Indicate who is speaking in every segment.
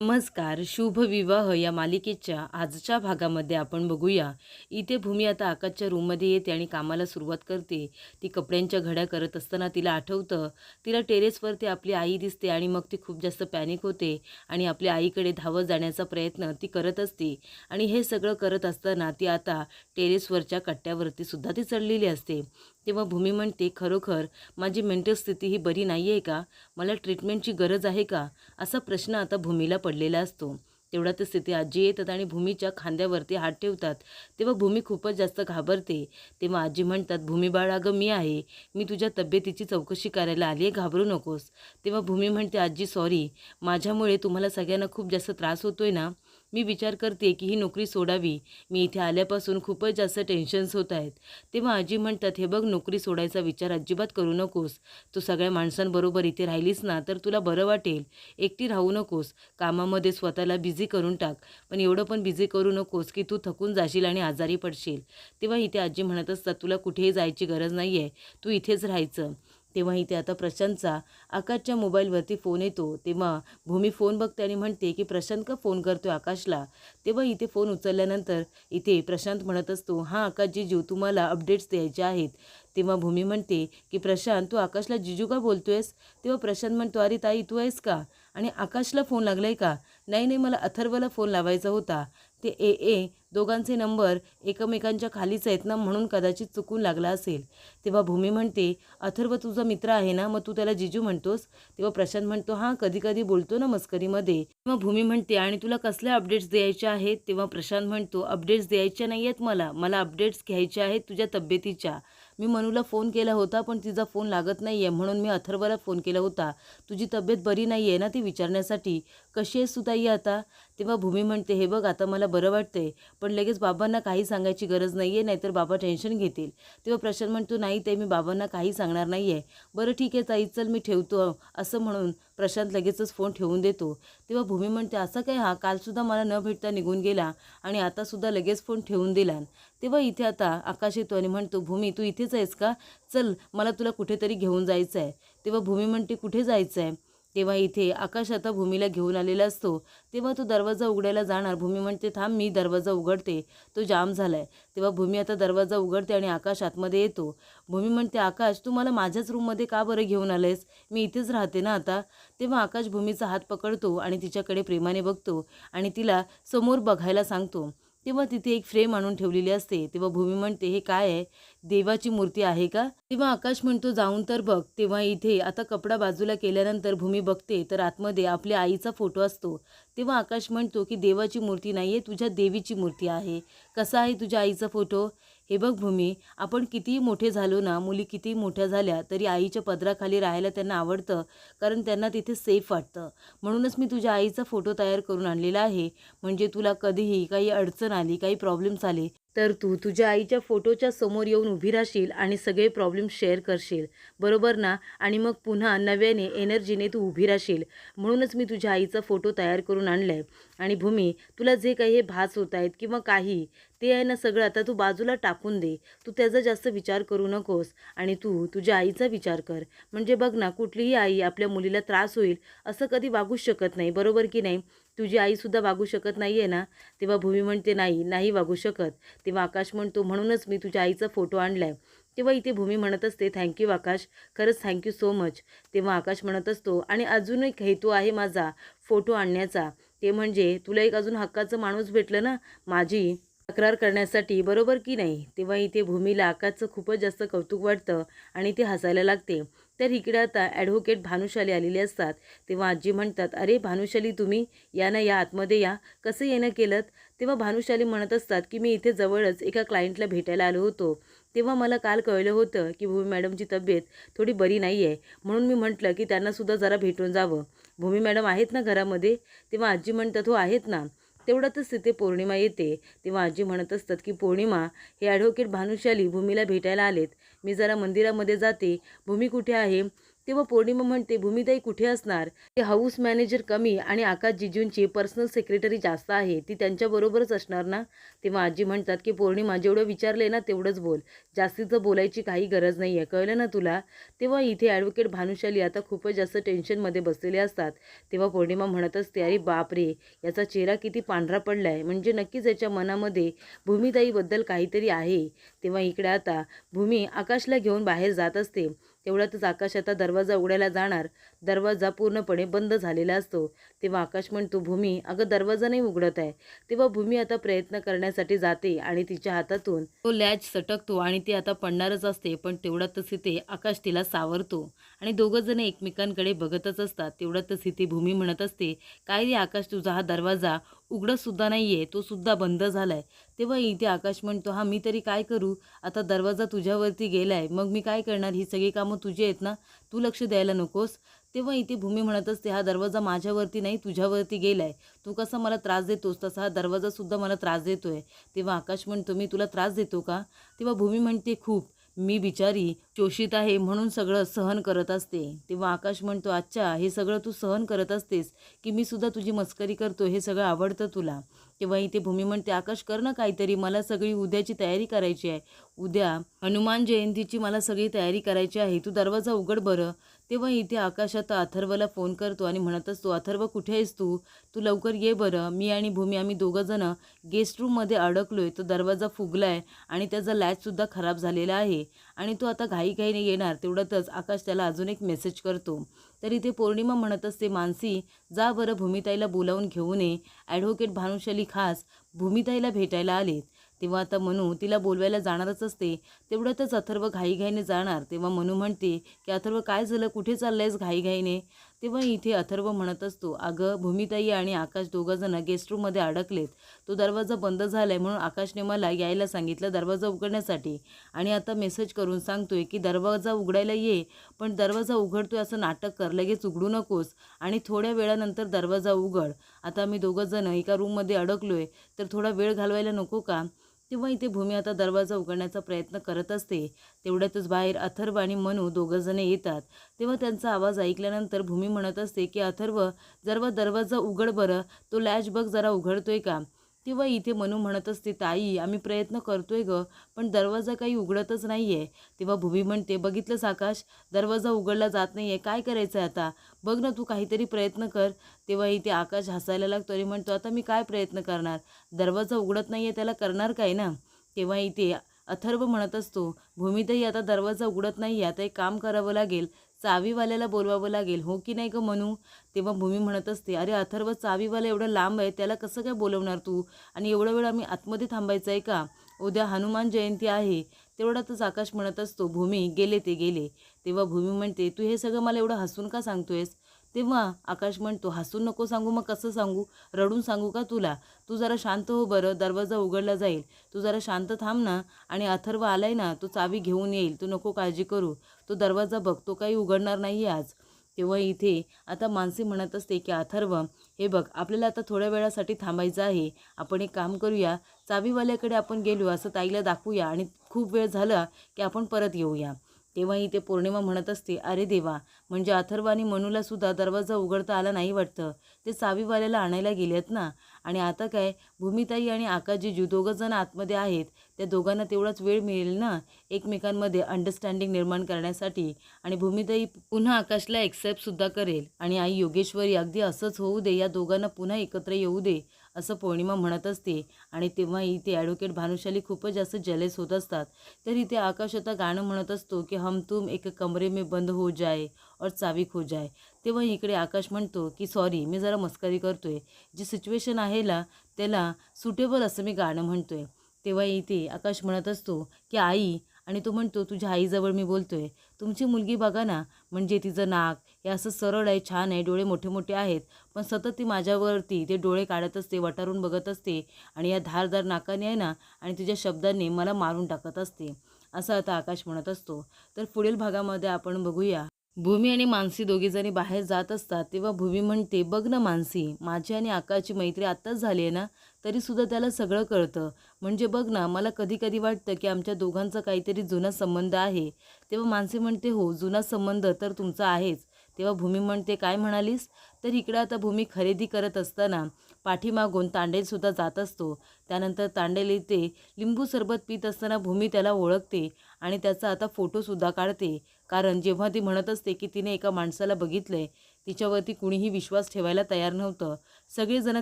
Speaker 1: नमस्कार शुभ विवाह या मालिकेच्या आजच्या भागामध्ये आपण बघूया. इथे भूमी आता आकाशच्या रूममध्ये येते आणि कामाला सुरुवात करते. ती कपड्यांच्या घड्या करत असताना तिला आठवतं. तिला टेरेसवरती आपली आई दिसते आणि मग ती खूप जास्त पॅनिक होते आणि आपल्या आईकडे धावत जाण्याचा प्रयत्न ती करत असते. आणि हे सगळं करत असताना ती आता टेरेसवरच्या कट्ट्यावरती सुद्धा ती चढलेली असते. तेव्हा भूमी म्हणते खरोखर माझी मेंटल स्थिती ही बरी नाही आहे का? मला ट्रीटमेंटची गरज आहे का? असा प्रश्न आता भूमीला पडलेला असतो. तेवढ्यात स्थिती आजी येतात आणि भूमीच्या खांद्यावरती हात ठेवतात. तेव्हा भूमी खूपच जास्त घाबरते. तेव्हा आजी म्हणतात भूमी बाळ अगं मी आहे. मी तुझ्या तब्येतीची चौकशी करायला आली आहे. घाबरू नकोस. तेव्हा भूमी म्हणते आजी सॉरी माझ्यामुळे तुम्हाला सगळ्यांना खूप जास्त त्रास होतोय ना? मी विचार करते की ही नोकरी सोडावी. मी इथे आल्यापासून खूपच जास्त टेन्शन्स होत आहेत. तेव्हा आजी म्हणतात हे बघ नोकरी सोडायचा विचार अजिबात करू नकोस. तू सगळ्या माणसांबरोबर इथे राहिलीस ना तर तुला बरं वाटेल. एकटी राहू नकोस. कामामध्ये स्वतःला बिझी करून टाक. पण एवढं पण बिझी करू नकोस की तू थकून जाशील आणि आजारी पडशील. तेव्हा इथे आजी म्हणत असतात तुला कुठेही जायची गरज नाही आहे तू इथेच राहायचं. तेव्हा इथे आता प्रशांतचा आकाशच्या मोबाईलवरती फोन येतो. तेव्हा भूमी फोन बघते आणि म्हणते की प्रशांत का फोन करतो आकाशला? तेव्हा इथे फोन उचलल्यानंतर इथे प्रशांत म्हणत असतो हां आकाश जिजू तुम्हाला अपडेट्स द्यायचे आहेत. तेव्हा भूमी म्हणते की प्रशांत तू आकाशला जिजू का बोलतोयस? तेव्हा प्रशांत म्हणतो अरे ताई तू आहेस का? आणि आकाशला फोन लागलाय का? नाही नाही मला अथर्वला फोन लावायचा होता. ते ए ए दोघांचे नंबर एकमेकांच्या खालीच आहेत ना म्हणून कदाचित चुकून लागला असेल. तेव्हा भूमी म्हणते अथर्व तुझा मित्र आहे ना मग तू त्याला जिजू म्हणतोस? तेव्हा प्रशांत म्हणतो हां कधी कधी बोलतो ना मस्करीमध्ये. तेव्हा भूमी म्हणते आणि तुला कसल्या अपडेट्स द्यायच्या आहेत? तेव्हा प्रशांत म्हणतो अपडेट्स द्यायच्या नाही आहेत मला. मला अपडेट्स घ्यायच्या आहेत तुझ्या तब्येतीच्या. मी मनूला फोन केला होता पण तिचा फोन लागत नाही आहे म्हणून मी अथर्वला फोन केला होता. तुझी तब्येत बरी नाही आहे ना ती विचारण्यासाठी? कशी आहेस सुताई ताई आता? तेव्हा भूमी म्हणते हे बघ आता मला बरं वाटतंय पण लगेच बाबांना काही सांगायची गरज नाही आहे नाहीतर बाबा टेन्शन घेतील. तेव्हा प्रशांत म्हणतो नाही ते मी बाबांना काही सांगणार नाही आहे बरं ठीक आहे ताई चल मी ठेवतो असं म्हणून प्रशांत लगेचच फोन ठेवून देतो. तेव्हा भूमी म्हणते असं काय हा? कालसुद्धा मला न भेटता निघून गेला आणि आतासुद्धा लगेच फोन ठेवून दिला. तेव्हा इथे आता आकाश येतो आणि म्हणतो भूमी तू इथेच आहेस का? चल मला तुला कुठेतरी घेऊन जायचं आहे तेव्हा भूमी म्हणते कुठे जायचं आहे तेव्हा इथे आकाश आता भूमीला घेऊन आलेला असतो. तेव्हा तो दरवाजा उघडायला जाणार. भूमी म्हणते थांब मी दरवाजा उघडते. तो जाम झाला आहे तेव्हा भूमी आता दरवाजा उघडते आणि आकाश आतमध्ये येतो. भूमी म्हणते आकाश तू मला माझ्याच रूममध्ये का बरं घेऊन आलेस? मी इथेच राहते ना आता? तेव्हा आकाश भूमीचा हात पकडतो आणि तिच्याकडे प्रेमाने बघतो आणि तिला समोर बघायला सांगतो. तेव्हा तिथे एक फ्रेम आणून ठेवलेली असते. तेव्हा भूमी म्हणते हे काय आहे? देवाची मूर्ती आहे का? तेव्हा आकाश म्हणतो जाऊन तर बघ. तेव्हा इथे आता कपडा बाजूला केल्यानंतर भूमी बघते तर आतमध्ये आपल्या आईचा फोटो असतो. तेव्हा आकाश म्हणतो की देवाची मूर्ती नाही आहे तुझ्या देवीची मूर्ती आहे. कसा आहे तुझ्या आईचा फोटो? हे बघ भूमी आपण कितीही मोठे झालो ना मुली कितीही मोठ्या झाल्या तरी आईच्या पदराखाली राहायला त्यांना आवडतं कारण त्यांना तिथे सेफ वाटतं. म्हणूनच मी तुझ्या आईचा फोटो तयार करून आणलेला आहे. म्हणजे तुला कधीही काही अडचण आली काही प्रॉब्लेम्स आले तर तू तुझ्या आईच्या फोटोच्या समोर येऊन उभी राहशील आणि सगळे प्रॉब्लेम शेअर करशील. बरोबर ना? आणि मग पुन्हा नव्याने एनर्जीने तू उभी राहशील. म्हणूनच मी तुझ्या आईचा फोटो तयार करून आणला आहे आणि भूमी तुला जे काही हे भास होत आहेत किंवा काही ते आहे ना सगळं आता तू बाजूला टाकून दे. तू त्याचा जास्त विचार करू नकोस. आणि तू तुझ्या आईचा विचार कर. म्हणजे बघ ना कुठलीही आई आपल्या मुलीला त्रास होईल असं कधी वागूच शकत नाही. बरोबर की नाही? तुझी आईसुद्धा वागू शकत नाही आहे ना? तेव्हा भूमी म्हणते नाही नाही वागू शकत. तेव्हा आकाश म्हणतो म्हणूनच मी तुझ्या आईचा फोटो आणला आहे तेव्हा इथे भूमी म्हणत असते थँक्यू आकाश खरंच थँक्यू सो मच. तेव्हा आकाश म्हणत असतो आणि अजून एक हेतू आहे माझा फोटो आणण्याचा. ते म्हणजे तुला एक अजून हक्काचं माणूस भेटलं ना? माझी तक्रार करण्यासाठी बरोबर की नाही? तेव्हा इथे भूमीला आकाशचं खूपच जास्त कौतुक वाटतं आणि ते हसायला लागते. तर इकडे आता ॲडव्होकेट भानुशाली आलेले असतात. तेव्हा आजी म्हणतात अरे भानुशाली तुम्ही या ना या आतमध्ये या. कसं येणं केलं तेव्हा भानुशाली म्हणत असतात की मी इथे जवळच एका क्लायंटला भेटायला आलो होतो. तेव्हा मला काल कळलं होतं की भूमी मॅडमची तब्येत थोडी बरी नाही आहे म्हणून मी म्हटलं की त्यांनासुद्धा जरा भेटून जावं. भूमी मॅडम आहेत ना घरामध्ये? तेव्हा आजी म्हणतात हो आहेत ना. तेवढ्यातच तिथे पौर्णिमा येते. तेव्हा आजी म्हणत असतात की पौर्णिमा हे ॲडव्होकेट भानुशाली भूमीला भेटायला आलेत. मी जरा मंदिरामध्ये जाते. भूमी कुठे आहे? तेव्हा पौर्णिमा म्हणते भूमिताई कुठे असणार? ते हाऊस मॅनेजर कमी आणि आकाश जिजूंची पर्सनल सेक्रेटरी जास्त आहे. ती त्यांच्याबरोबरच असणार ना? तेव्हा आजी म्हणतात की पौर्णिमा जेवढं विचारले ना तेवढंच बोल. जास्तीचं बोलायची काही गरज नाही आहे कळलं ना तुला? तेव्हा इथे ॲडव्होकेट भानुशाली आता खूपच जास्त टेन्शनमध्ये बसलेले असतात. तेव्हा पौर्णिमा म्हणत असते अरे बापरे! याचा चेहरा किती पांढरा पडला आहे म्हणजे नक्कीच याच्या मनामध्ये भूमिताईबद्दल काहीतरी आहे. तेव्हा इकडे आता भूमी आकाशला घेऊन बाहेर जात असते. तेवढ्यातच आकाश आता दरवाजा उघडायला जाणार. दरवाजा पूर्णपणे बंद झालेला असतो. तेव्हा आकाश म्हणतो भूमी अगं दरवाजा नाही उघडत आहे. तेव्हा भूमी आता प्रयत्न करण्यासाठी जाते आणि तिच्या हातातून तो लॅच सटकतो आणि ती आता पडणारच असते पण तेवढ्यातच तिथे आकाश तिला सावरतो. आणि दोघं जण एकमेकांकडे बघतच असतात. तेवढ्यातच इथे भूमी म्हणत असते काय रे आकाश तुझा हा दरवाजा उघडतसुद्धा नाही आहे तो सुद्धा बंद आहे तेव्हा इथे आकाश म्हणतो हा मी तरी काय करू? आता दरवाजा तुझ्यावरती गेला आहे मग मी काय करणार? ही सगळी कामं तुझी आहेत ना? तू लक्ष द्यायला नकोस. तेव्हा इथे भूमी म्हणत असते हा दरवाजा माझ्यावरती नाही तुझ्यावरती गेलाय. तू कसा मला त्रास देतोस? तसा हा दरवाजासुद्धा मला त्रास देतोय. तेव्हा आकाश म्हणतो मी तुला त्रास देतो का? तेव्हा भूमी म्हणते खूप. मी बिचारी शोषित आहे म्हणून सगळं सहन करत असते. तेव्हा आकाश म्हणतो अच्छा हे सगळं तू सहन करत असतेस की मी सुद्धा तुझी मस्करी करतो हे सगळं आवडतं तुला. तेव्हा इथे भूमी म्हणते आकाश कर ना काहीतरी मला सगळी उद्याची तयारी करायची आहे. उद्या हनुमान जयंतीची मला सगळी तयारी करायची आहे. तू दरवाजा उघड बरं. तेव्हा इथे आकाश आता अथर्वला फोन करतो आणि म्हणत असतो अथर्व कुठे आहेस तू? तू लवकर ये बरं. मी आणि भूमी आम्ही दोघंजणं गेस्ट रूममध्ये अडकलो आहे तो दरवाजा फुगला आहे आणि त्याचा लॅचसुद्धा खराब झालेला आहे आणि तो आता घाई घाईघाईने येणार तेवढ्यातच आकाश त्याला अजून एक मेसेज करतो. तर इथे पौर्णिमा म्हणत असते मानसी जा बरं भूमिताईला बोलावून घेऊन ये ॲडव्होकेट भानुशाली खास भूमिताईला भेटायला आलेत. तेव्हा आता मनू तिला बोलवायला जाणारच असते. तेवढ्यातच अथर्व घाईघाईने जाणार. तेव्हा मनू म्हणते की अथर्व काय झालं? कुठे चाललंयस घाईघाईने? तेव्हा इथे अथर्व म्हणत असतो अगं भूमिताई आणि आकाश दोघंजणं गेस्ट रूममध्ये अडकलेत. तो दरवाजा बंद झाला आहे म्हणून आकाशने मला यायला सांगितलं दरवाजा उघडण्यासाठी. आणि आता मेसेज करून सांगतोय की दरवाजा उघडायला ये पण दरवाजा उघडतोय असं नाटक कर लगेच उघडू नकोस. आणि थोड्या वेळानंतर दरवाजा उघड. आता आम्ही दोघंजणं एका रूममध्ये अडकलोय तर थोडा वेळ घालवायला नको का? तेव्हा इथे भूमी आता दरवाजा उघडण्याचा प्रयत्न करत असते. तेवढ्यातच बाहेर अथर्व आणि मनू दोघंजणे येतात. तेव्हा त्यांचा आवाज ऐकल्यानंतर भूमी म्हणत असते की अथर्व जरवा दरवाजा उघड बरं तो लॅच बघ जरा उघडतोय का? तेव्हा इथे मनू म्हणत असते ताई आम्ही प्रयत्न करतोय ग पण दरवाजा काही उघडतच नाही आहे तेव्हा भूमी म्हणते बघितलंस आकाश? दरवाजा उघडला जात नाही आहे काय करायचं आहे आता? बघ ना तू काहीतरी प्रयत्न कर. तेव्हा इथे आकाश हसायला लागतो आणि म्हणतो आता मी काय प्रयत्न करणार? दरवाजा उघडत नाही आहे त्याला करणार काय ना? तेव्हा इथे अथर्व म्हणत असतो भूमीतही आता दरवाजा उघडत नाही आता एक काम करावं लागेल. चावीवाल्याला बोलवावं लागेल. हो की नाही का म्हणू तेव्हा भूमी म्हणत असते अरे अथर्व चावीवाला एवढं लांब आहे त्याला कसं काय बोलवणार तू? आणि एवढा वेळ आम्ही आतमध्ये थांबायचं आहे का? उद्या हनुमान जयंती आहे. तेवढ्यातच आकाश म्हणत असतो भूमी गेले ते गेले. तेव्हा भूमी म्हणते तू हे सगळं मला एवढं हसून का सांगतोयस? तेव्हा आकाश म्हणतो हसून नको सांगू मग कसं सांगू? रडून सांगू का तुला? तू जरा शांत हो बरं दरवाजा उघडला जाईल. तू जरा शांत थांब ना आणि अथर्व आलाय ना तो चावी घेऊन येईल. तू नको काळजी करू. तो दरवाजा बघ तो काही उघडणार नाही आज. तेव्हा इथे आता मानसी म्हणत असते की अथर्व हे बघ आपल्याला आता थोड्या वेळासाठी थांबायचं आहे. आपण एक काम करूया. चावीवाल्याकडे आपण गेलो असं ताईला दाखवूया आणि खूप वेळ झाला की आपण परत येऊया. तेव्हा इथे पौर्णिमा म्हणत असते अरे देवा म्हणजे अथर्व आणि मनूला सुद्धा दरवाजा उघडता आला नाही वाटतं. ते चावीवाल्याला आणायला गेलेत ना. आणि आता काय भूमिताई आणि आकाशजीजू दोघं जण आतमध्ये आहेत. त्या दोघांना तेवढाच वेळ मिळेल ना एकमेकांमध्ये अंडरस्टँडिंग निर्माण करण्यासाठी. आणि भूमिताई पुन्हा आकाशला एक्सेप्टसुद्धा करेल. आणि आई योगेश्वरी अगदी असंच होऊ दे या दोघांना पुन्हा एकत्र येऊ दे असं पौर्णिमा म्हणत असते. आणि तेव्हा इथे ॲडव्होकेट भानुशाली खूपच जास्त जलेस होत असतात. तर इथे आकाश आता गाणं म्हणत असतो की हम तुम एक कमरे में बंद हो जाए और चावीक हो जाए. तेव्हा इकडे आकाश म्हणतो की सॉरी मी जरा मस्करी करतोय. जी सिच्युएशन आहे ना त्याला सुटेबल असं मी गाणं म्हणतोय. तेव्हा इथे आकाश म्हणत असतो की आई आणि तो म्हणतो तुझ्या आईजवळ मी बोलतोय. तुमची मुलगी बघा ना म्हणजे तिचं नाक हे असं सरळ आहे छान आहे डोळे मोठे मोठे आहेत. पण सतत ती माझ्यावरती ते डोळे काढत असते वटारून बघत असते. आणि या धारदार नाकाने आहे ना आणि तिच्या शब्दांनी मला मारून टाकत असते. असं आता आकाश म्हणत असतो. तर पुढील भागामध्ये आपण बघूया. भूमी आणि मानसी दोघीजणी बाहेर जात असतात तेव्हा भूमी म्हणते बघ ना मानसी माझी आणि आकाशची मैत्री आत्ताच झाली आहे ना? तरीसुद्धा त्याला सगळं कळतं. म्हणजे बघ ना मला कधी कधी वाटतं की आमच्या दोघांचा काहीतरी जुना संबंध आहे. तेव्हा माणसे म्हणते हो जुना संबंध तर तुमचा आहेच. तेव्हा भूमी म्हणते काय म्हणालीस? तर इकडं आता भूमी खरेदी करत असताना पाठीमागून तांडेलसुद्धा जात असतो. त्यानंतर तांडेल येते लिंबू सरबत पित असताना भूमी त्याला ओळखते आणि त्याचा आता फोटोसुद्धा काढते. कारण जेव्हा ती म्हणत असते की तिने एका माणसाला बघितलं आहे तिच्यावरती कुणीही विश्वास ठेवायला तयार नव्हतं. सगळेजण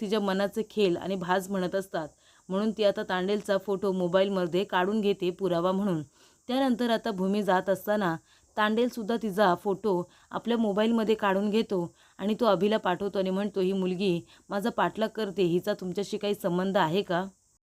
Speaker 1: तिच्या मनाचे खेळ आणि भाज म्हणत असतात. म्हणून ती आता तांडेलचा फोटो मोबाईलमध्ये काढून घेते पुरावा म्हणून. त्यानंतर आता भूमी जात असताना तांडेलसुद्धा तिचा फोटो आपल्या मोबाईलमध्ये काढून घेतो आणि तो अभिला पाठवतो आणि म्हणतो ही मुलगी माझा पाठलाग करते. हिचा तुमच्याशी काही संबंध आहे का?